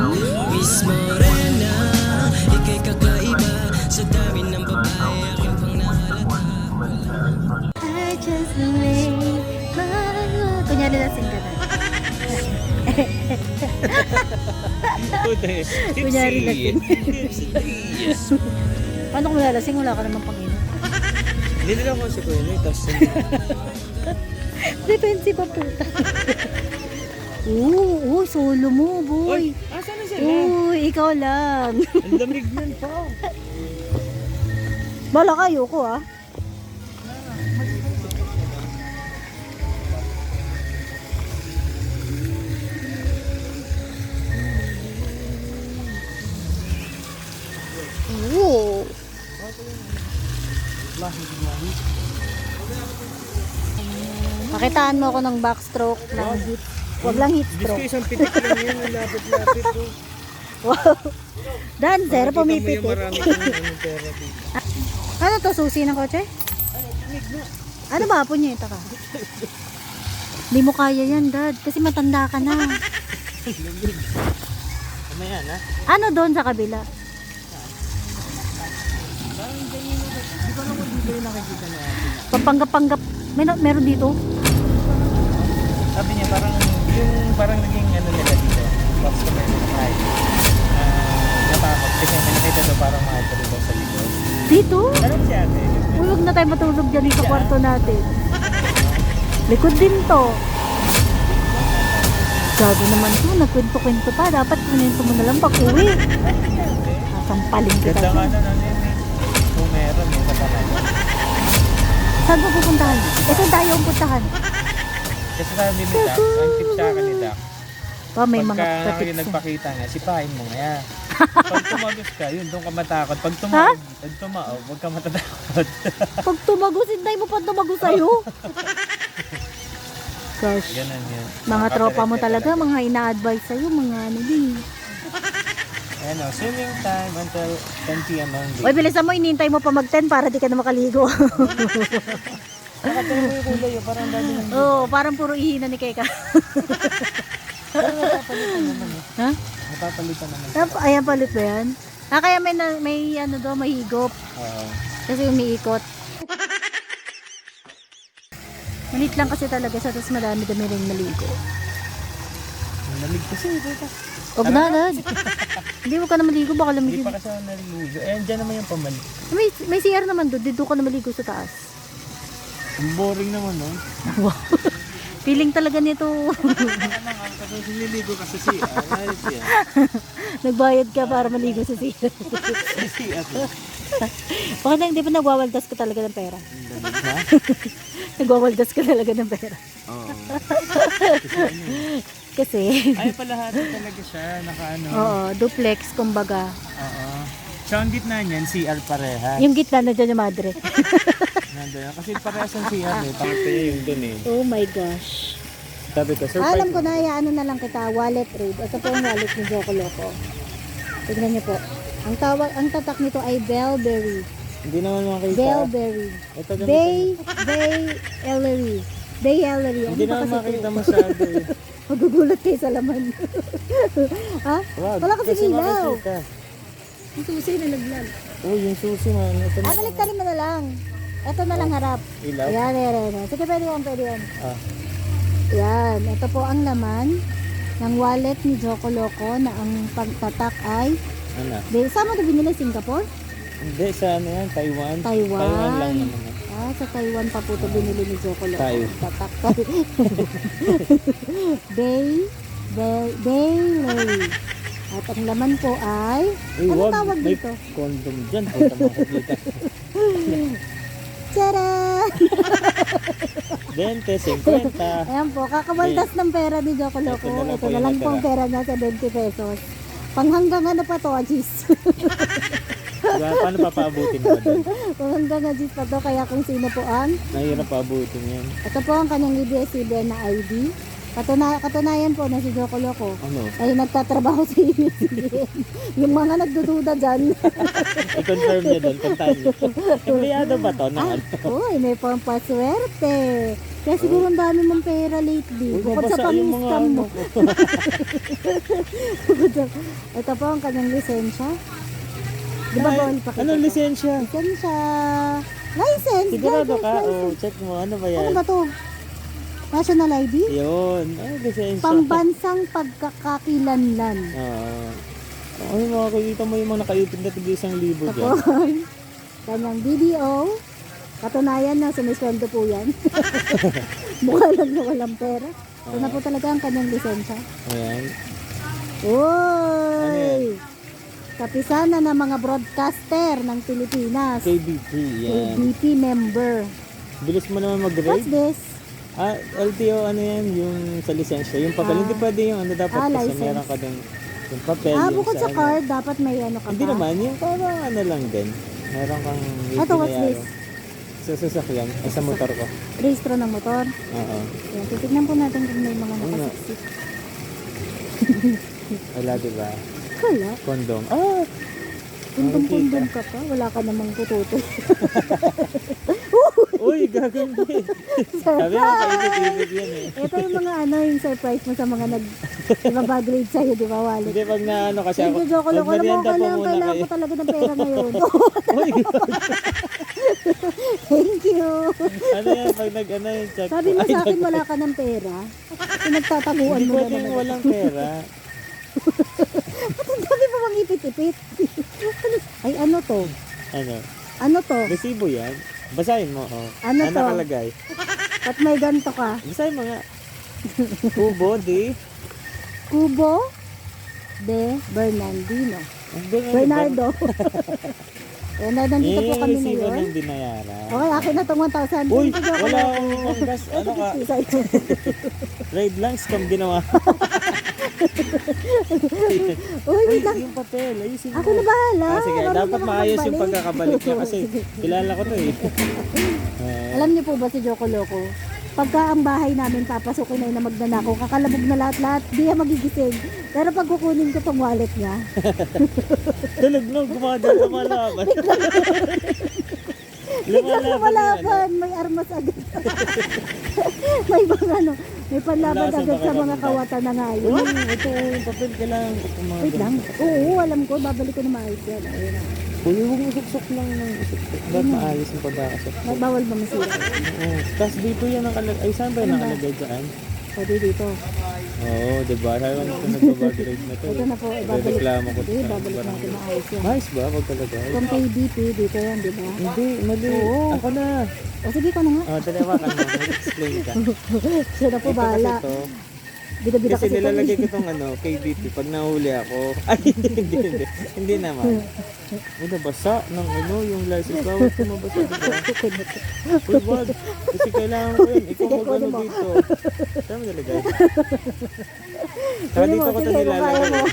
pag-uwis morena Ika'y kakaiba sa dami ng babae Aking pang nahalata I just made my Kunyari lasing ka na. Kunyari lasing. Paano kung lalasing? Wala ka naman panginom. Nilila ko si Kuya tapos Defensive pa puta. Oo, oo, solo mo, boy. Asa na sila? Uy, ikaw lang. Ang lamig nun pa. Bala kayo ko ah. Oo. Pakitaan mo ako ng backstroke ng hit. Wag lang Diyos ko, stroke. isang pitik lang yun. Ang lapit-lapit ko. Wow. Makikita mo pumipitik. marami kong ano, pera dito. Ano to, susi ng kotse? Ano ba, punyeta ka? Hindi mo kaya yan, dad. Kasi matanda ka na. Mamaya na. Ano doon sa kabila? Papanggap-panggap. May na- meron dito? Sabi niya, parang yung parang naging ano nila dito. Customer kahit. Uh, natakot. Kasi may nakita daw parang pa rin daw sa likod. Dito? Tanong si ate. Uy, huwag na tayo matulog dyan sa kwarto natin. Likod din to. Gago naman to. Nagkwento-kwento pa. Dapat kwento mo na lang pag uwi. Sasampalin kita. Ganda nga na ano yun eh. Kung meron eh, sa panahon. Saan mo pupuntahan? Ito tayo ang puntahan. Kasi sabi ni Doc, ang tip sa akin ni Pa, may mga pagka patips. yung nagpakita nga, sipahin mo nga. Pag tumagos ka, yun, doon ka matakot. Pag tumaog, pag tumaog, huwag ka matatakot. Pag tumagos, hintay mo pa tumagos sa'yo. Gosh. Ganun yun. Mga tropa mo talaga, mga ina-advise sa'yo, mga ano din. Ayan o, swimming time until 10 p.m. only. Uy, bilisan mo, inintay mo pa mag-10 para di ka na makaligo. Nakatira mo yung kulay yun, parang dami ng... Oo, parang puro ihina ni Keka. Pero napapalitan naman eh. ha? Napapalitan naman. Nap- Ayan, palit ba yan? Ah, kaya may, na, may ano daw, may higop. Oo. Kasi umiikot. Malit lang kasi talaga siya, tapos madami-dami rin maligo. Ang lamig kasi, teka. Huwag na, dad. Hindi mo ka na maligo, baka Hindi lamigin. pa kasi ako naliligo. Eh, dyan naman yung pamalik. May, may CR naman doon, dito ka na maligo sa taas. Ang boring naman no? Wow. Feeling talaga nito. Kasi nililigo kasi si Ayos yan. Nagbayad ka para maligo sa CR. Si Ate. Baka na hindi pa nagwawaldas ka talaga ng pera. Nagwawaldas ka talaga ng pera. Oo. Kasi, Ay, palahati talaga siya. Naka ano. oo, duplex, kumbaga. Oo. So, ang gitna niyan, CR pareha. Yung gitna na dyan yung madre. Nandun yan. Kasi parehas ang CR eh. Pakita niya yung dun eh. oh my gosh. Sabi ko, surprise. Alam ko na, ano na lang kita, wallet raid. Ito po yung wallet ni Joko Loco. Tignan niyo po. Ang tawag, ang tatak nito ay Bellberry. Hindi naman makita. Bellberry. Ito ganito. Bay, Bay Ellery. Bay Ellery. Ano Hindi ba naman kasi makita ito? masyado eh. Magugulat kayo sa laman. ha? Wag. Wala kasi ilaw. makikita. Yung susi na naglag. Oh, yung susi man. Ito Ah, na. baliktarin mo na lang. Ito na lang harap. Ilaw. Ayan, ayan, ayan. Sige, pwede yan, pwede yan. Ah. Yan. Ito po ang laman ng wallet ni Joko Loco na ang pagtatak ay Ano? Di, saan mo ito binili? Singapore? Hindi, sa ano yan? Taiwan? Taiwan. Taiwan lang naman. yan. Ah, sa Taiwan pa po ito binili ni Joko Loco. Tayo. Tatak. Bay, Bay, Bay Lay. At ang laman po ay, Uy, ano wag. tawag May dito? condom dyan. Punta makikita. Tara! 20, 50. Ayan po, kakawaldas ng pera ni Joko Loco. Ito na lang Ito po na yung lang natira. pong pera niya sa 20 pesos. Panghanggang ano pa to, Ajis? Diba, paano papaabutin mo doon? Panghanggang Ajis pa to, kaya kung sino po ang Nahirap paabutin yan. Ito po ang kanyang ABS-CBN na ID. Katuna katunayan po na si Joko Loco Ano? ay nagtatrabaho sa ABS-CBN. Yung mga nagdududa dyan. I-confirm niya doon. Puntahan niyo. Empleyado ba to? Na, ah, ano? uy, may pampaswerte. Kaya siguro ang dami mong pera lately. Uy, Bukod sa mabasa yung mga pang-scam ano mo. Ito po ang kanyang lisensya. Di ba Ay, bawal pa Anong lisensya? Lisensya. License. Sigurado driver's ka? license. Oh, check mo. Ano ba Ano yan? ba to? National ID? Yun. Ay, lisensya. Pambansang pagkakakilanlan. Oo. Ay, makakita mo yung mga nakaipid na tig isang libo dyan. Tapos, kanyang BDO. Katunayan na sumisweldo po yan. Mukha lang na walang pera. Ito na po talaga ang kanyang lisensya. Ayan. Uy! Kapisana ng mga broadcaster ng Pilipinas. KBP. Yan. KBP member. Bilis mo naman What's mag-grade. this? Ah, LTO ano yan? Yung sa lisensya. Yung papel. Ah. Hindi pwede yung ano dapat Ah, kasi license. meron ka din yung papel. Ah, yung bukod sa ano. card, dapat may ano ka Hindi pa. naman. Yung parang ano lang din. Meron kang Ito, what's ipinayaro. this? Sa sasakyan. Ay, sa motor ko. Registro ng motor. Oo. Yan, titignan po natin kung may mga Ano? nakasiksik. Wala, diba? Wala. Kondom. Ah! Kundong-kundong ka pa. Wala ka namang pututo. Uy, gagandi. Sabi mo, paipit-ipit yan eh. Ito yung mga ano, yung surprise mo sa mga nag ibabagrade sa'yo, di ba, Wallet? Hindi, pag na ano kasi ako, Hindi, joke lang. Alam mo, magmerienda po kailangan, muna kailangan kayo. ko talaga ng pera ngayon. Uy, Thank you. ano yan, pag nag ano yung check Sabi mo sa akin wala ka ng pera. Pinagtataguan Hindi mo na pwedeng naman. walang pera. Ba't ang dami mo bang ipit-ipit? Ay, ano to? Ano? Ano to? Resibo yan. Basahin mo, oh. Ano to? nakalagay? At may ganto ka. Basahin mo nga. Kubo, di. Kubo de Bernardino. Bernardo. Ayan na, nandito po Yung kami ngayon. ng binayaran. Okay, akin na itong 1,000. Uy, wala akong panggas. Ano ka? Ride lang, scam ginawa. Uy, wait lang. yung papel, ayusin mo. Ako na bahala. Ah, sige, Marunong dapat maayos yung pagkakabalik niya kasi kilala ko to eh. Alam niyo po ba si Joko Loco? Pagka ang bahay namin papasukin na yun na magnanakaw, kakalabog na lahat-lahat, di yan magigising. Pero pag kukunin ko tong wallet niya, Tulog no, gumagal, lumalaban. biglang lumalaban. may armas agad. may bang ano, may panlaban Wala sa agad sa mga kawatan na nga yun. Uy, ito yung papel, kailangan ko. Wait lang. Oo, alam ko, babalik ko na maayos yan. Ayun na. Uy, huwag mo suksok lang ng suksok. Ba't maayos yung pagkakasok? May bawal ba masira? Oo. Tapos dito yan nakalagay. Ay, saan ba yung nakalagay dyan? Pwede dito. Oo, di ba? Sabi ko ito nagbabagrade na to. Ito na po, ibabalik. Reklamo ko. Hindi, babalik natin maayos yan. Nice ba? Pag talagay? Kung kay DP, dito yan, di ba? Hindi, mali. Oo. Ako na. O sige ko na nga. Oh, dalawa ka na. Mag-explain ka. Siya na po bahala. Bida-bida Kasi kasi nilalagay ko itong ano, KBP. Pag nahuli ako, ay hindi, hindi, hindi. Hindi naman. Ay, nabasa ng ano, yung license. Ko mabasa, di ba? Uy, wag. Kasi kailangan ko yun. Ikaw mag ano dito. Saan mo nilagay? Saka dito ko ito nilalagay.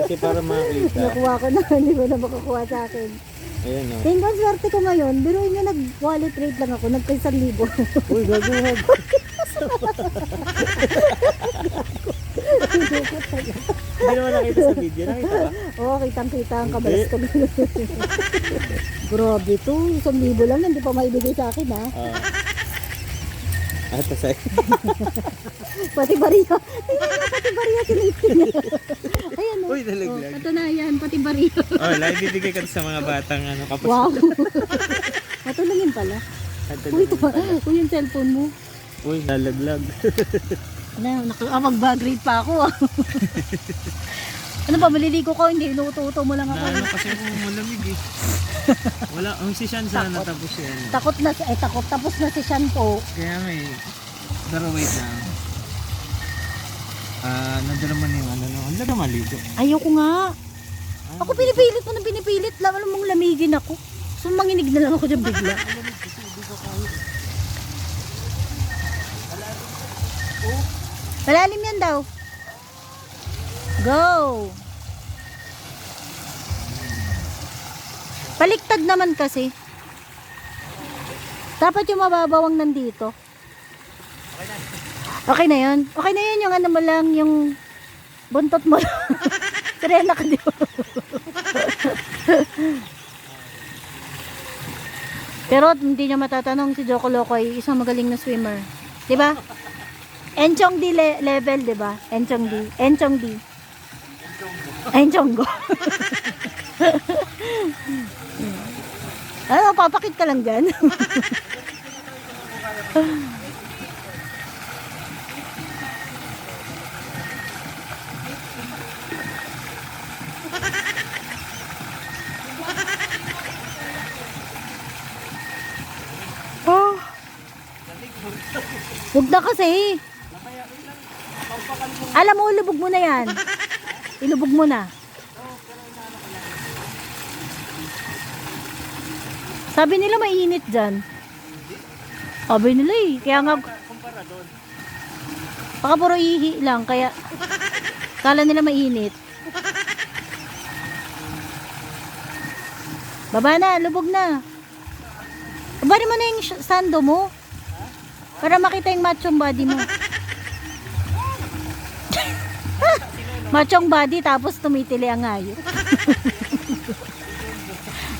Kasi para makita. Nakuha ko na, hindi mo na makukuha sa akin. Ayan o. Tingnan, swerte ko ngayon. Biruin nyo, nag-wallet rate lang ako. Nagka-isang libo. Uy, gaguhag. Hindi naman nakita sa video. Nakita ba? Oo, kitang-kita ang kabalas ko. Grabe to. Isang libo lang, hindi pa maibigay sa akin ha. Oo. Tapos ay. Pati mo, pati bariya sinipin niya. Ayan o. Uy, nalaglag. Ito na yan, pati bariya. Oh, live bibigay ko to sa mga batang ano, kapos. Wow. Matulungin pala. Uy, ito pa. Uy, yung cellphone mo. Uy, nalaglag. Na, naka, ah, mag-grade pa ako. ah. ano ba, maliligo ko, hindi, inuuto-uto mo lang ako. ano kasi kung malamig eh. Wala, ang si Sean sana tapos yan. Takot na, eh takot, tapos na si Sean po. Kaya may, pero wait lang. Ah, nandun naman yung ano, no? Ang laga maligo. Ayoko nga. Ako pinipilit mo na pinipilit alam mong lamigin ako. So manginig na lang ako dyan bigla. Malalim yan daw. Go! Baliktad naman kasi. Dapat yung mababawang nandito. Okay na yun. Okay na yun yung ano mo lang, yung buntot mo lang. Ka di? Pero hindi niya matatanong si Joko Loco ay isang magaling na swimmer. 'Di ba? Enchong D le- level, 'di ba? Enchong D. Enchong D. Ayun, Chonggo. ano, papakit ka lang dyan. oh. Huwag na kasi. Alam mo, lubog mo na yan. Ilubog mo na. Sabi nila mainit dyan. Sabi nila eh. Kaya nga... Baka puro ihi lang. Kaya... Kala nila mainit. Baba na. Lubog na. Babarin mo na yung sando mo. Para makita yung machong body mo. Machong body tapos tumitili ang hayop.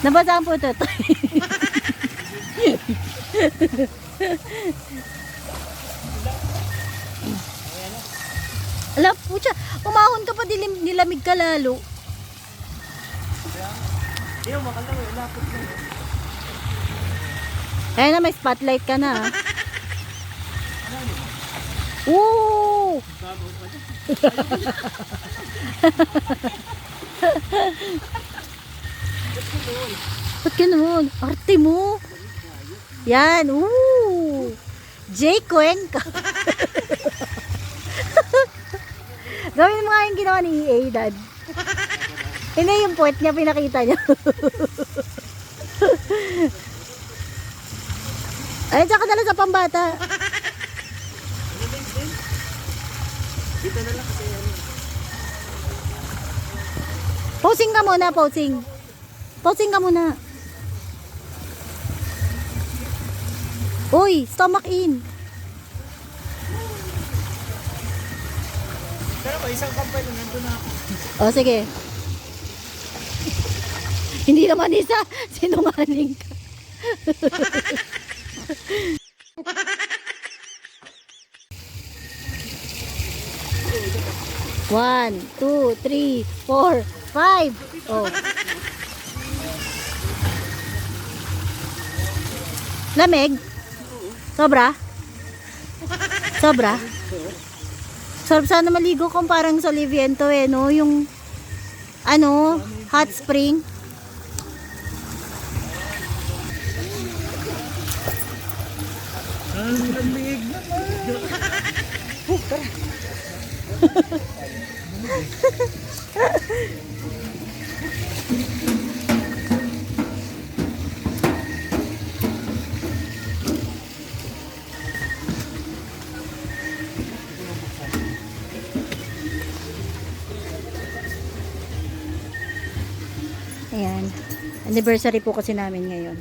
Nabasaan po ito. Ala, pucha, umahon ka pa, dilim, nilamig ka lalo. Kaya na, may spotlight ka na. ah. Oo! Ba't ganun? Arte mo. Yan, oo. Jay Cuenca. Gawin mo nga yung ginawa ni EA, Dad. Hindi yung puwet niya, pinakita niya. Ay, tsaka dala sa pambata. Posing ka muna, posing. Posing ka muna. Uy, stomach in. Pero pa isang kampay lang nandun na ako. O, sige. Hindi naman isa. Sinungaling ka. One, two, three, four, five. Oh. Lamig? Sobra? Sobra? Sarap sana maligo kung parang sa Liviento eh, no? Yung, ano, hot spring. Ang lamig naman. Ayan. Anniversary po kasi namin ngayon.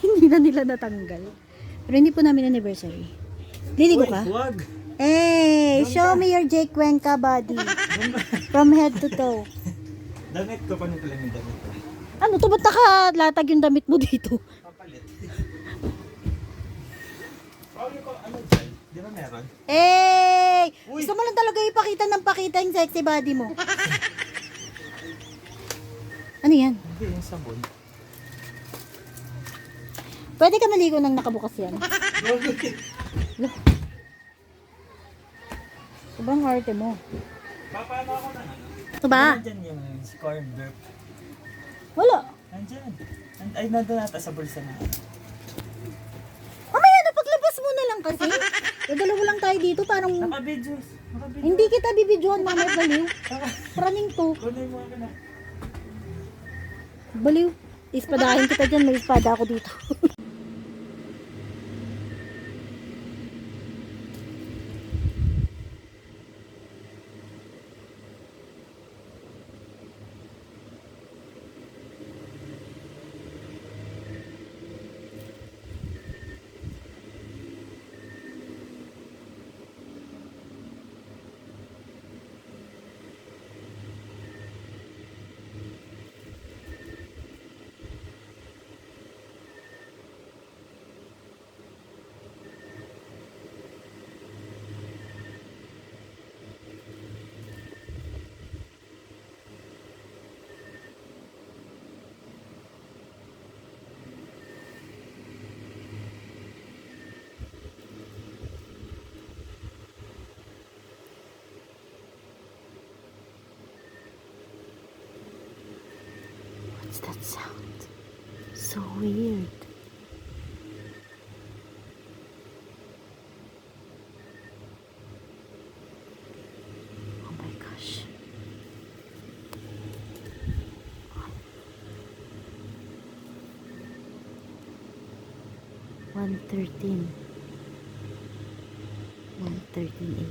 hindi na nila natanggal. Pero hindi po namin anniversary. Liligo ka? Hey, show me your Jake Cuenca body. From head to toe. Damit ko. Paano pala yung damit ko? Ano to? Ba't nakalatag yung damit mo dito? Papalit. Yung ko, ano dyan? Di ba meron? Hey! Uy! Gusto mo lang talaga ipakita ng pakita yung sexy body mo. ano yan? Hindi, yung sabon. Pwede ka maligo nang nakabukas yan. Sobrang arte mo. Papaano ako na? Ito ba? Nandyan yung scorn burp. Wala. Nandyan. And, ay, nandun ata sa bulsa na. Mamaya na paglabas mo na lang kasi. Dadalawa lang tayo dito parang. Naka-videos. hindi kita bibidyohan mamaya baliw. Praning to. Kunin mo ako na. Baliw. Ispadahin kita dyan. May espada ako dito. That sound? So weird. Oh my gosh. One thirteen. One thirteen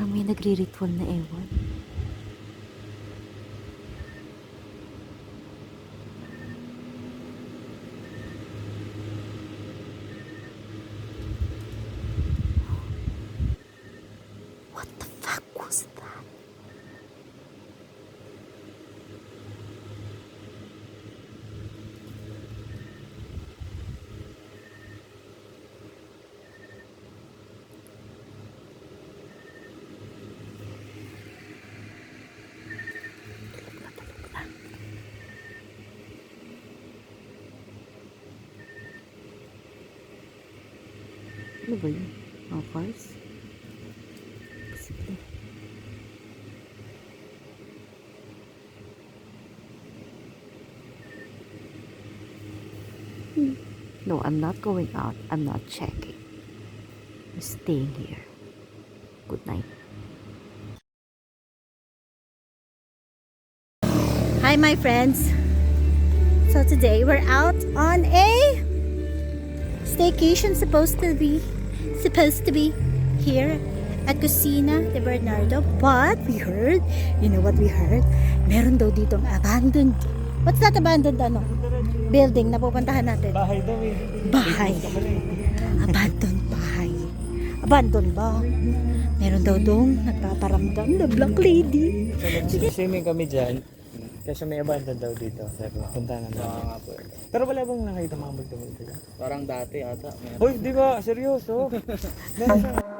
Parang may nagre-ritual na ewan. Ano ba. Hmm. No, I'm not going out. I'm not checking. I'm staying here. Good night. Hi, my friends. So today we're out on a staycation. Supposed to be, supposed to be here at Cusina de Bernardo. But we heard, you know what we heard? Meron daw ditong abandoned. What's that abandoned ano? Building na pupuntahan natin. Bahay daw eh. Bahay. Abandoned bahay. Abandoned ba? Meron daw dong nagpaparamdam na black lady. So, nag-swimming kami dyan. Kasi may abandon daw dito. Sabi ko, punta na natin. nga po. Pero wala bang nakita mga multo-multo dyan? Parang dati ata. Meron. Uy, di ba? Seryoso? Meron siya.